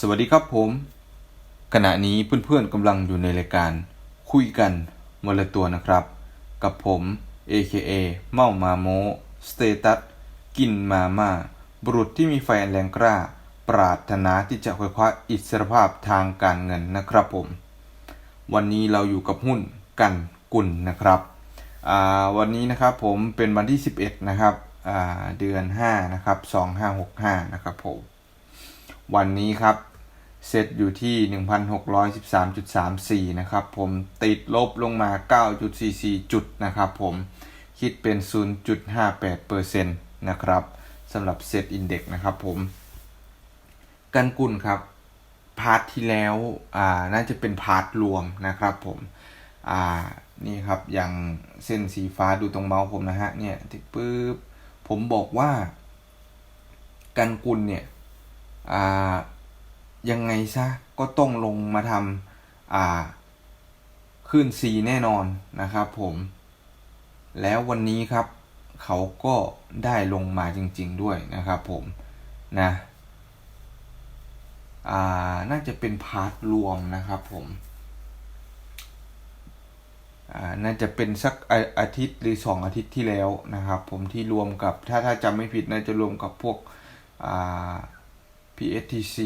สวัสดีครับผม ขณะนี้เพื่อนๆกำลังอยู่ในรายการ คุยกันมละตัวนะครับ กับผม AKA เมามาโมสเตตัสกินมาม่าบุรุษที่มีไฟนแรงกล้า ปรารถนาที่จะคว้าอิสรภาพทางการเงินนะครับผม วันนี้เราอยู่กับหุ้นกันกุลนะครับวันนี้นะครับผมเป็นวันที่ 11 นะครับเดือน 5 นะครับ 2565 นะครับผม วันนี้ครับเซตอยู่ที่ 1,613.34 นะครับผมติดลบลงมา 9.44 จุดนะครับผมคิดเป็น 0.58%นะครับสำหรับเซตอินเด็กนะครับผม กันกุลครับ พาร์ทที่แล้วอ่าน่าจะเป็นพาร์ทรวมนะครับผมอ่านี่ครับอย่างเส้นสีฟ้าดูตรงเมาส์ผมนะฮะเนี่ยที่ปุ๊บผมบอกว่า กันกุลเนี่ย ยังไงซะก็ต้องลงมาทำขึ้น C แน่นอนนะครับผม แล้ววันนี้ครับเขาก็ได้ลงมาจริง ๆ ด้วยนะครับผมนะอ่าน่าจะเป็นพาร์ทรวมนะครับผมน่าจะเป็นสักอาอาทิตย์หรือสองอาทิตย์ที่แล้วนะครับ ผมที่รวมกับถ้าถ้าจำไม่ผิดน่าจะรวมกับพวกอ่า PSTC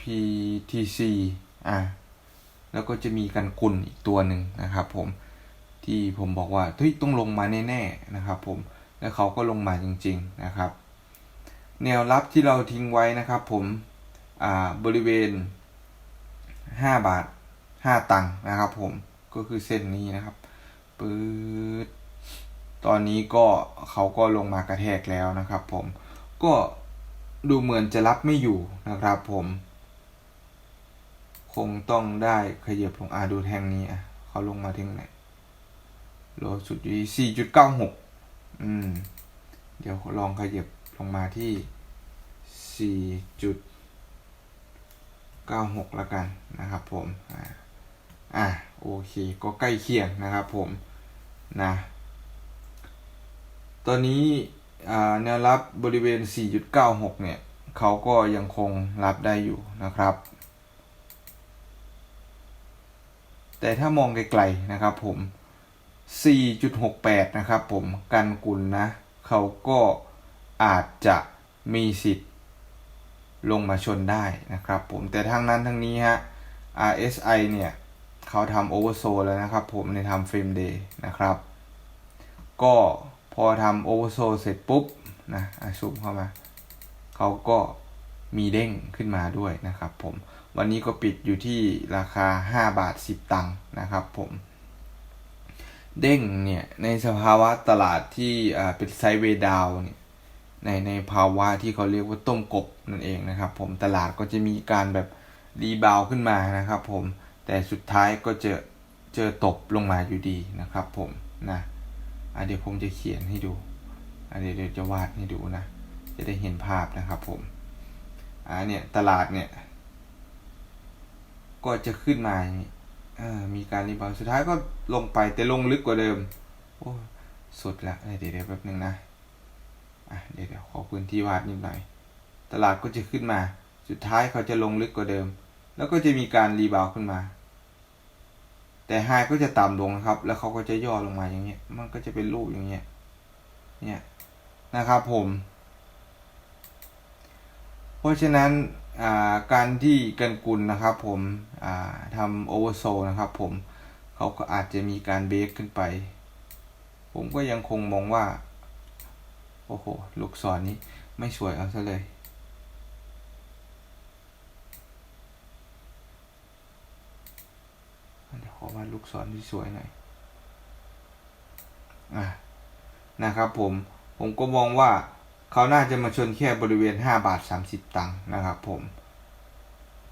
PTC อะแล้วก็จะมีกันกุลอีกตัวหนึ่งนะครับผมที่ผมบอกว่าเฮ้ยต้องลงมาแน่ๆนะครับผมแล้วเขาก็ลงมาจริง ๆนะครับ แนวรับที่เราทิ้งไว้นะครับผมอ่าบริเวณ 5 บาท 5 ตังค์นะครับผมก็คือเส้นนี้นะครับปื๊ดตอนนี้ก็เขาก็ลงมากระแทกแล้วนะครับผมก็ ดูเหมือนจะรับไม่อยู่นะครับผม คงต้องได้ขยับลงอาดูแทงนี้อะเขาลงมาถึงไหนโลสุดอยู่ที่สี่จุดเก้าหกอืม เดี๋ยวลองขยับลงมาที่สี่จุดเก้าหกแล้วกันนะครับผมอ่าอะโอเค ก็ใกล้เคียงนะครับผมนะ ตอนนี้ แนวรับบริเวณ 4.96 เนี่ยเขาก็ยังคงรับได้อยู่นะครับ แต่ถ้ามองไกลๆนะครับผม 4.68 นะครับผมกันกุลนะ เขาก็อาจจะมีสิทธิ์ลงมาชนได้นะครับผม แต่ทั้งนั้นทั้งนี้ฮะ RSI เนี่ยเขาทำโอเวอร์โซแล้วนะครับผมในทำเฟรมเดย์นะครับ ก็ พอทำโอเวอร์โซเสร็จปุ๊บนะซูมเข้ามา เขาก็มีเด้งขึ้นมาด้วยนะครับผม วันนี้ก็ปิดอยู่ที่ราคา 5 บาท 10 ตังค์นะครับผมเด้งเนี่ยในสภาวะตลาดที่เป็นไซด์เวดาวเนี่ยในในภาวะที่เขาเรียกว่าต้มกบนั่นเองนะครับ ผมตลาดก็จะมีการแบบรีบาวขึ้นมานะครับ ผมแต่สุดท้ายก็จะเจอตบลงมาอยู่ดีนะครับ ผมนะ อะเดี๋ยวผมจะเขียนให้ดูอะเดี๋ยวเดี๋ยวจะวาดให้ดูนะ จะได้เห็นภาพนะครับผมอ่าเนี่ยตลาดเนี่ย ก็จะขึ้นมาอย่างนี้มีการรีบาวสุดท้ายก็ลงไปแต่ลงลึกกว่าเดิม โอ้สุดละเดี๋ยวเดี๋ยวแป๊บนึงนะอะเดี๋ยวเดี๋ยวขอพื้นที่วาดนิดหน่อย ตลาดก็จะขึ้นมา สุดท้ายเขาจะลงลึกกว่าเดิม แล้วก็จะมีการรีบาวขึ้นมา แต่ไฮก็จะต่ำลงนะครับ แล้วเขาก็จะย่อลงมาอย่างเงี้ย มันก็จะเป็นรูปอย่างเงี้ย เนี่ยนะครับผม เพราะฉะนั้นการที่กันกุลนะครับผมทำโอเวอร์โซนะครับผมเขาก็อาจจะมีการเบรกขึ้นไป ผมก็ยังคงมองว่า โอ้โห ลูกศรนนี้ไม่สวยเอาซะเลยเดี๋ยวข อวาดลูกศรที่สวยหน่อยอะนะครับผมผมก็มองว่าเขาน่าจะมาชนแค่บริเวณ 5 บาท 30 ตังค์นะครับผม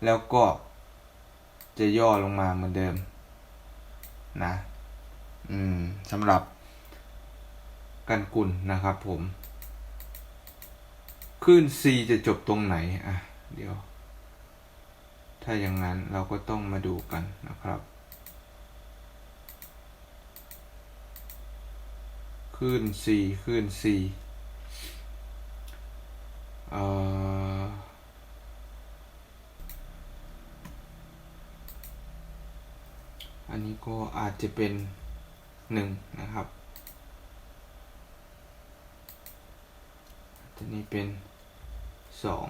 แล้วก็จะย่อลงมาเหมือนเดิมนะ อืมสำหรับกันกุลนะครับผม ขึ้น C จะจบตรงไหน อะ เดี๋ยว ถ้าอย่างนั้นเราก็ต้องมาดูกันนะครับ ขึ้นสี่ขึ้นสี่อันนี้ก็อาจจะเป็นหนึ่งนะครับตัวนี้เป็นสอง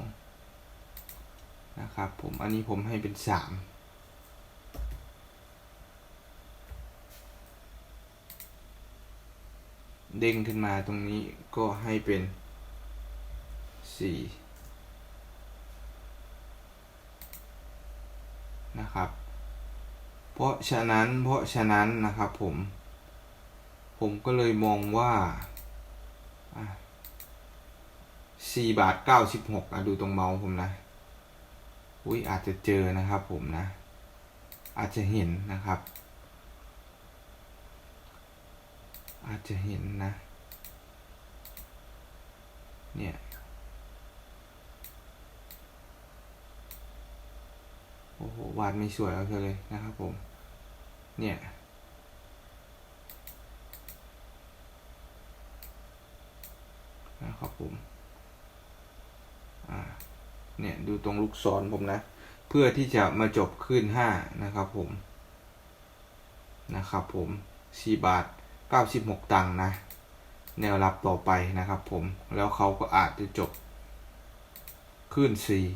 นะครับผม อันนี้ผมให้เป็นสาม เด้งขึ้นมาตรงนี้ก็ให้เป็นสี่นะครับ เพราะฉะนั้นเพราะฉะนั้นนะครับผม ผมก็เลยมองว่าสี่บาทเก้าสิบหกอะดูตรงเมาส์ผมนะ อุ้ยอาจจะเจอนะครับผมนะ อาจจะเห็นนะครับ อาจจะเห็นนะ เนี่ย โอ้โห วาดไม่สวยเอาเธอเลยนะครับผม เนี่ยนะครับผมเนี่ยดูตรงลูกศรผมนะ เพื่อที่จะมาจบขึ้นห้านะครับผม นะครับผมสี่บาท เก้าสิบหกตังค์นะ แนวรับต่อไปนะครับผม แล้วเขาก็อาจจะจบขึ้นสี่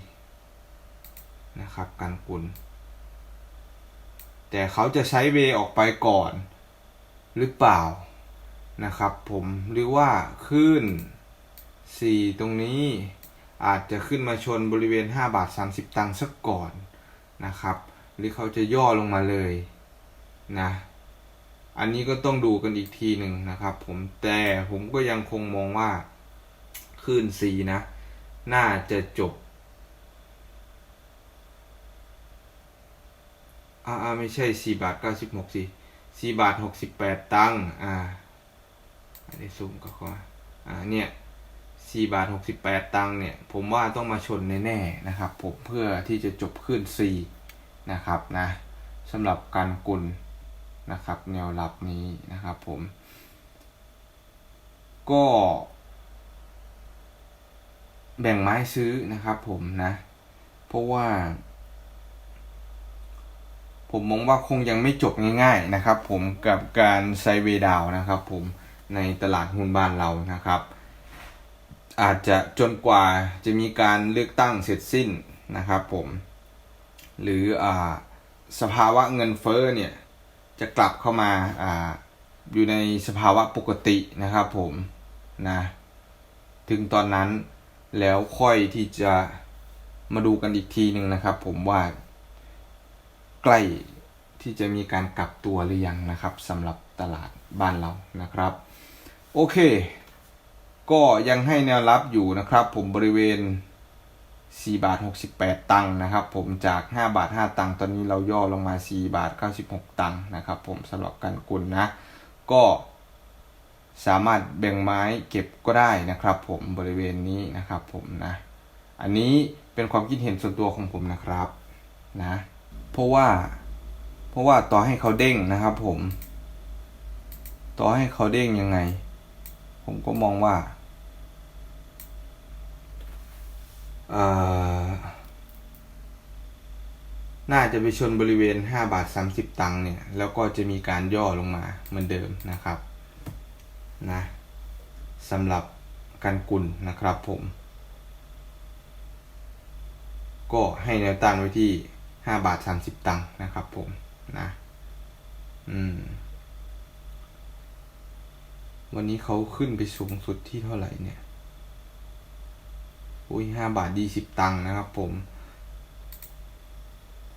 นะครับกันกุล แต่เขาจะใช้เวออกไปก่อนหรือเปล่านะครับผมหรือว่าขึ้น 4 ตรงนี้อาจจะขึ้นมาชนบริเวณ 5 บาท 30 ตังค์สักก่อนนะครับ หรือเขาจะย่อลงมาเลยนะ อันนี้ก็ต้องดูกันอีกทีหนึ่งนะครับ ผมแต่ผมก็ยังคงมองว่าขึ้น4นะ น่าจะจบอ่าไม่ใช่สี่บาทเก้าสิบหกสิสี่บาทหกสิบแปดตังค์อ่าอันนี้ซูมก็ขออ่าเนี่ยสี่บาทหกสิบแปดตังค์เนี่ย ผมว่าต้องมาชนแน่ๆนะครับ ผมเพื่อที่จะจบขึ้นสี่นะครับนะสำหรับการกุล นะครับ แนวรับนี้นะครับผม ก็ แบ่งไม้ซื้อนะครับผมนะ เพราะว่า ผมมองว่าคงยังไม่จบง่ายๆนะครับผมกับการไซเวดาวนะครับผมในตลาดหุ้นบ้านเรานะครับ อาจจะจนกว่าจะมีการเลือกตั้งเสร็จสิ้นนะครับผม หรืออ่าสภาวะเงินเฟ้อเนี่ย จะกลับเข้ามาอ่าอยู่ในสภาวะปกตินะครับผมนะถึงตอนนั้นแล้วค่อยที่จะมาดูกันอีกทีหนึ่งนะครับ ผมว่าใกล้ที่จะมีการกลับตัวหรือยังนะครับสำหรับตลาดบ้านเรานะครับ โอเค ก็ยังให้แนวรับอยู่นะครับ ผมบริเวณ 4บาท68 ตังค์นะครับ ผมจาก 5 บาท 5 ตังค์ตอนนี้เราย่อลงมา 4 บาท 96 ตังค์นะครับ ผมสำหรับการกุลนะ ก็สามารถแบ่งไม้เก็บก็ได้นะครับ ผมบริเวณนี้นะครับ ผมนะ อันนี้เป็นความคิดเห็นส่วนตัวของผมนะครับนะเพราะว่าเพราะว่าต่อให้เขาเด้งนะครับ ผม ต่อให้เขาเด้งยังไง ผมก็มองว่าอ่า น่าจะไปชนบริเวณ 5 บาท 30 ตังค์เนี่ย แล้วก็จะมีการย่อลงมาเหมือนเดิมนะครับนะสำหรับการกุลนะครับผม ก็ให้แนวต้านไว้ที่ 5 บาท 30 ตังค์นะครับผมนะอืมวันนี้เขาขึ้นไปสูงสุดที่เท่าไหร่เนี่ย อุ้ยห้าบาทยี่สิบตังค์นะครับผม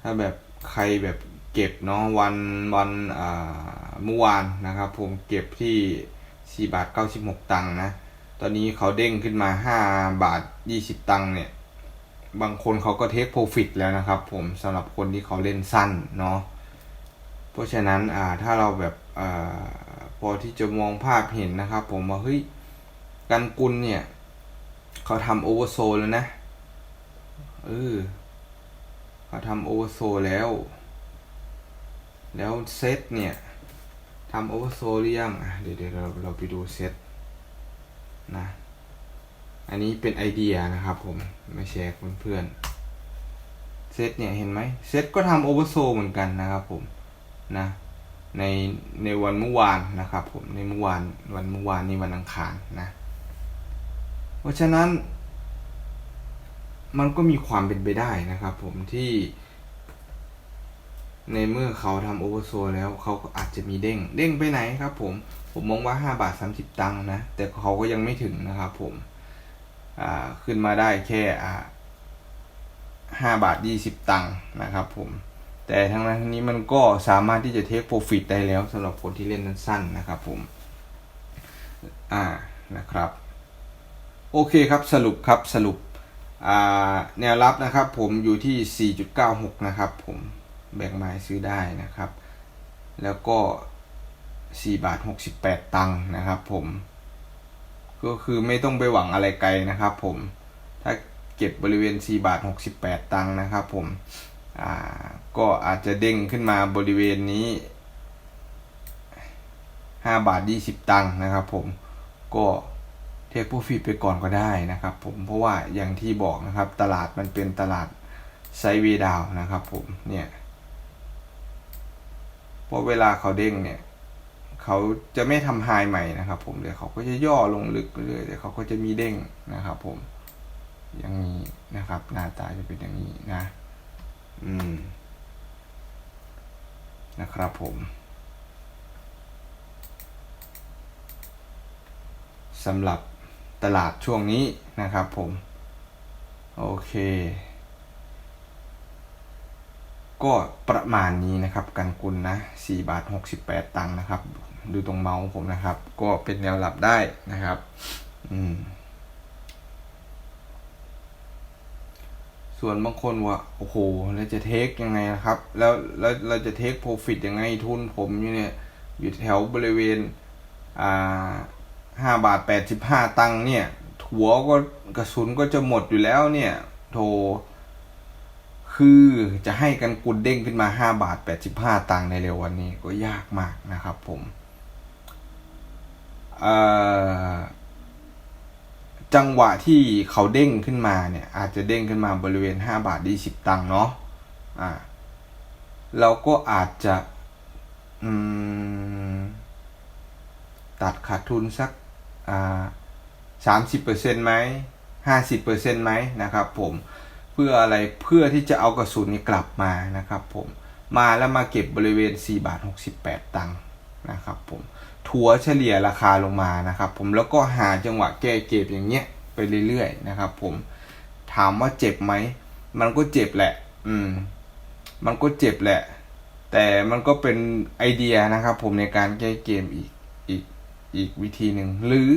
ถ้าแบบใครแบบเก็บเนาะวันวันอ่าเมื่อวานนะครับ ผมเก็บที่สี่บาทเก้าสิบหกตังค์นะ ตอนนี้เขาเด้งขึ้นมาห้าบาทยี่สิบตังค์เนี่ย บางคนเขาก็เทคโปรฟิตแล้วนะครับ ผมสำหรับคนที่เขาเล่นสั้นเนาะ เพราะฉะนั้นอ่าถ้าเราแบบอ่าพอที่จะมองภาพเห็นนะครับ ผมว่าเฮ้ยกันกุลเนี่ย เขาทำโอเวอร์โซลแล้วนะ เออเขาทำโอเวอร์โซลแล้ว แล้วเซตเนี่ยทำโอเวอร์โซลหรือยังอะเดี๋ยวเดี๋ยวเราเราไปดูเซตนะ อันนี้เป็นไอเดียนะครับผมมาแชร์เพื่อนๆเซตเนี่ย เห็นไหมเซตก็ทำโอเวอร์โซลเหมือนกันนะครับผมนะในในวันเมื่อวานนะครับผมในเมื่อวานวันเมื่อวานนี้วันอังคารนะ เพราะฉะนั้น มันก็มีความเป็นไปได้นะครับ ผมที่ในเมื่อเขาทำโอเวอร์โซแล้วเขาก็อาจจะมีเด้ง เด้งไปไหนครับผม ผมมองว่า 5 บาท 30 ตังค์นะ แต่เขาก็ยังไม่ถึงนะครับผม อ่า ขึ้นมาได้แค่อ่า5บาท20ตังค์นะครับผม แต่ทั้งนั้นทั้งนี้มันก็สามารถที่จะเทคโปรฟิตได้แล้วสำหรับคนที่เล่นสั้นๆนะครับผม อ่า นะครับ โอเคครับสรุปครับสรุปแนวรับนะครับผมอยู่ที่ 4.96 นะครับผมแบ่งไม้ซื้อได้นะครับ แล้วก็ 4 บาท 68 ตังค์นะครับผมก็คือไม่ต้องไปหวังอะไรไกลนะครับผมถ้าเก็บบริเวณ 4 บาท 68 ตังค์นะครับผมก็อาจจะเด้งขึ้นมาบริเวณนี้ 5 บาท 20 ตังค์นะครับผมก็ เทคโปรฟิตไปก่อนก็ได้นะครับ ผมเพราะว่าอย่างที่บอกนะครับ ตลาดมันเป็นตลาดไซเวดาวนะครับผมเนี่ยพอเวลาเขาเด้งเนี่ยเขาจะไม่ทำไฮใหม่นะครับ ผมเดี๋ยวเขาก็จะย่อลงลึกเรื่อยเดี๋ยวเขาก็จะมีเด้งนะครับ ผมอย่างนี้นะครับ หน้าตาจะเป็นอย่างนี้นะ อืม นะครับผมสำหรับ ตลาดช่วงนี้นะครับผม โอเค ก็ประมาณนี้นะครับ กันกุลนะ4บาท68 ตังค์นะครับ ดูตรงเมาส์ผมนะครับ ก็เป็นแนวหลับได้นะครับ อืม ส่วนบางคนว่า โอ้โหเราจะเทคยังไงนะครับ แล้วแล้วเราจะเทคโปรฟิตยังไงทุนผมอยู่เนี่ย อยู่แถวบริเวณ อ่า ห้าบาทแปดสิบห้าตังค์เนี่ย หัวก็กระสุนก็จะหมดอยู่แล้วเนี่ย โทคือจะให้กันกุดเด้งขึ้นมาห้าบาทแปดสิบห้าตังค์ในเร็ววันนี้ก็ยากมากนะครับผมจังหวะที่เขาเด้งขึ้นมาเนี่ย อาจจะเด้งขึ้นมาบริเวณห้าบาทยี่สิบตังค์เนาะอ่าเราก็อาจจะอืมตัดขาดทุนสัก สามสิบเปอร์เซ็นต์ไหมห้าสิบเปอร์เซ็นต์ไหมนะครับผมเพื่ออะไรเพื่อที่จะเอากระสุนนี้กลับมานะครับผมมาแล้วมาเก็บบริเวณ 4 บาท 68 ตังค์นะครับผมถัวเฉลี่ยราคาลงมานะครับผมแล้วก็หาจังหวะแก้เก็บอย่างเงี้ยไปเรื่อยๆนะครับผมถามว่าเจ็บไหม มันก็เจ็บแหละ อืม มันก็เจ็บแหละ แต่มันก็เป็นไอเดียนะครับผมในการแก้เกมอีกอีก อีกวิธีหนึ่งหรือ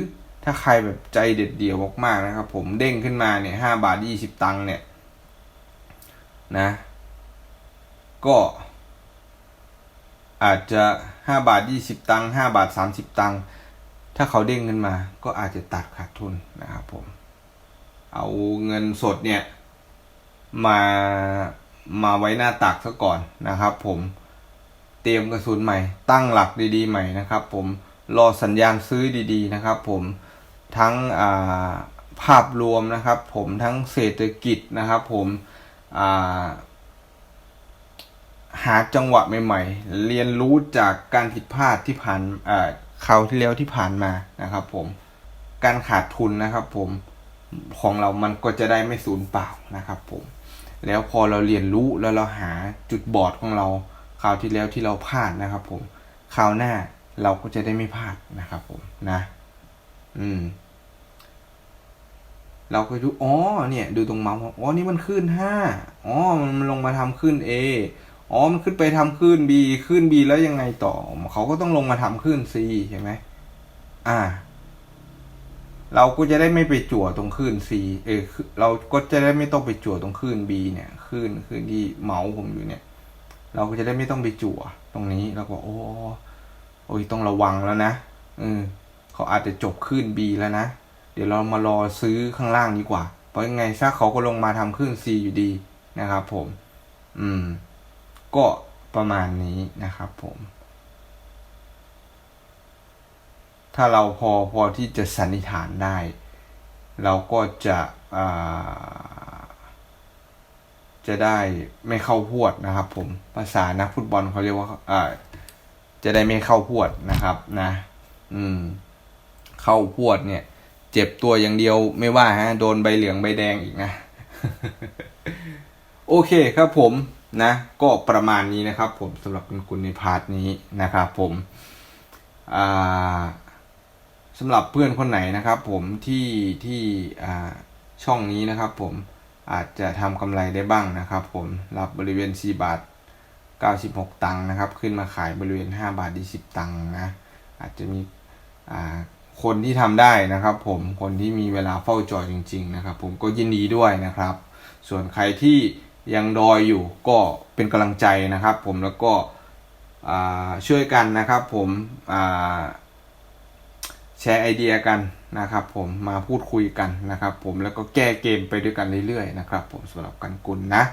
ถ้าใครแบบใจเด็ดเดี่ยวมากๆนะครับ ผมเด้งขึ้นมาเนี่ยห้าบาทยี่สิบตังค์เนี่ยนะ ก็อาจจะห้าบาทยี่สิบตังค์ห้าบาทสามสิบตังค์ถ้าเขาเด้งขึ้นมา ก็อาจจะตัดขาดทุนนะครับ ผม เอาเงินสดเนี่ยมามาไว้หน้าตักซะก่อนนะครับ ผมเตรียมกระสุนใหม่ ตั้งหลักดีๆใหม่นะครับ ผม รอสัญญาณซื้อดีๆนะครับ ผมทั้งภาพรวมนะครับ ผมทั้งเศรษฐกิจนะครับ ผมหาจังหวะใหม่ ๆ เรียนรู้จากการผิดพลาดที่ผ่านคราวที่แล้วที่ผ่านมานะครับ ผมการขาดทุนนะครับ ผมของเรามันก็จะได้ไม่สูญเปล่านะครับ ผม แล้วพอเราเรียนรู้แล้วเราหาจุดบอดของเรา คราวที่แล้วที่เราพลาดนะครับ ผมคราวหน้า เราก็จะได้ไม่พลาดนะครับผมนะ อืม เราก็ดูอ๋อเนี่ย ดูตรงเมาส์อ๋อนี่มันขึ้นห้าอ๋อมันลงมาทำขึ้น A อ๋อมันขึ้นไปทำขึ้น B ขึ้น B แล้วยังไงต่อเขาก็ต้องลงมาทำขึ้น C ใช่ไหมอ่า เราก็จะได้ไม่ไปจั่วตรงขึ้น C เออเราก็จะได้ไม่ต้องไปจั่วตรงขึ้น B เนี่ยขึ้นขึ้นที่เมาส์ผมอยู่เนี่ย เราก็จะได้ไม่ต้องไปจั่วตรงนี้เราก็โอ้ โอ้ยต้องระวังแล้วนะเออเขาอาจจะจบขึ้น B แล้วนะ เดี๋ยวเรามารอซื้อข้างล่างดีกว่า เพราะยังไงซะเขาก็ลงมาทำขึ้น C อยู่ดีนะครับ ผม อืม ก็ประมาณนี้นะครับ ผม ถ้าเราพอพอที่จะสันนิษฐานได้ เราก็จะจะได้ไม่เข้าพวดนะครับ ผมภาษานักฟุตบอลเขาเรียกว่าอ่า จะได้ไม่เข้าพวดนะครับนะ อืม เข้าพวดเนี่ย เจ็บตัวอย่างเดียวไม่ว่าฮะ โดนใบเหลืองใบแดงอีกนะ โอเคครับผมนะ ก็ประมาณนี้นะครับ ผมสำหรับคุณคุณในพาร์ทนี้นะครับผมอ่าสำหรับเพื่อนคนไหนนะครับ ผมที่ที่อ่าช่องนี้นะครับ ผมอาจจะทำกำไรได้บ้างนะครับ ผมรับบริเวณ 4 บาท 96 ตังค์นะครับ ขึ้นมาขายบริเวณ 5 บาท20 ตังค์นะ อาจจะมีคนที่ทำได้นะครับผมคนที่มีเวลาเฝ้าจอจริง ๆ นะครับ ผมก็ยินดีด้วยนะครับ ส่วนใครที่ยังดอยอยู่ก็เป็นกำลังใจนะครับ ผมแล้วก็ช่วยกันนะครับ ผมแชร์ไอเดียกันนะครับ ผมมาพูดคุยกันนะครับ ผมแล้วก็แก้เกมไปด้วยกันเรื่อยๆนะครับ ผมสำหรับกันกุลนะ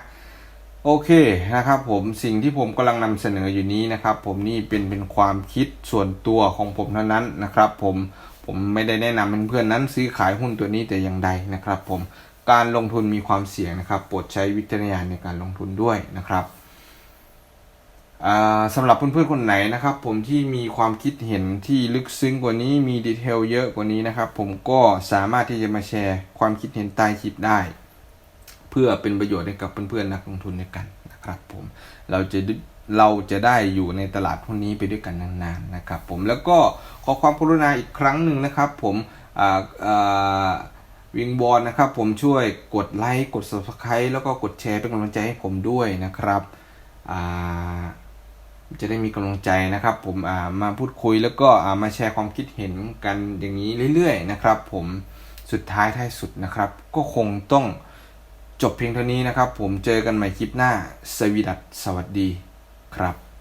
โอเคนะครับผมสิ่งที่ผมกำลังนำเสนออยู่นี้นะครับ ผมนี่เป็นเป็นความคิดส่วนตัวของผมเท่านั้นนะครับ ผมผมไม่ได้แนะนำเพื่อนๆนั้นซื้อขายหุ้นตัวนี้แต่อย่างใดนะครับ ผมการลงทุนมีความเสี่ยงนะครับโปรดใช้วิจารณญาณในการลงทุนด้วยนะครับสำหรับเพื่อนๆคนไหนนะครับ ผมที่มีความคิดเห็นที่ลึกซึ้งกว่านี้มีดีเทลเยอะกว่านี้นะครับ ผมก็สามารถที่จะมาแชร์ความคิดเห็นใต้คลิปได้ เพื่อเป็นประโยชน์ให้กับเพื่อนๆนักลงทุนด้วยกันนะครับผมเราจะเราจะได้อยู่ในตลาดหุ้นนี้ไปด้วยกันนานๆนะครับผมแล้วก็ขอความกรุณาอีกครั้งหนึ่งนะครับ ผมอ่าอ่าวิงบอลนะครับผมช่วยกดไลค์กด subscribe แล้วก็กดแชร์เป็นกำลังใจให้ผมด้วยนะครับอ่าจะได้มีกำลังใจนะครับ ผมามาพูดคุยแล้วก็ามาแชร์ความคิดเห็นกันอย่างนี้เรื่อยๆนะครับ ผมสุดท้ายท้ายสุดนะครับ ก็คงต้อง จบเพียงเท่านี้นะครับ ผมเจอกันใหม่คลิปหน้าสวีดัสสวัสดีครับ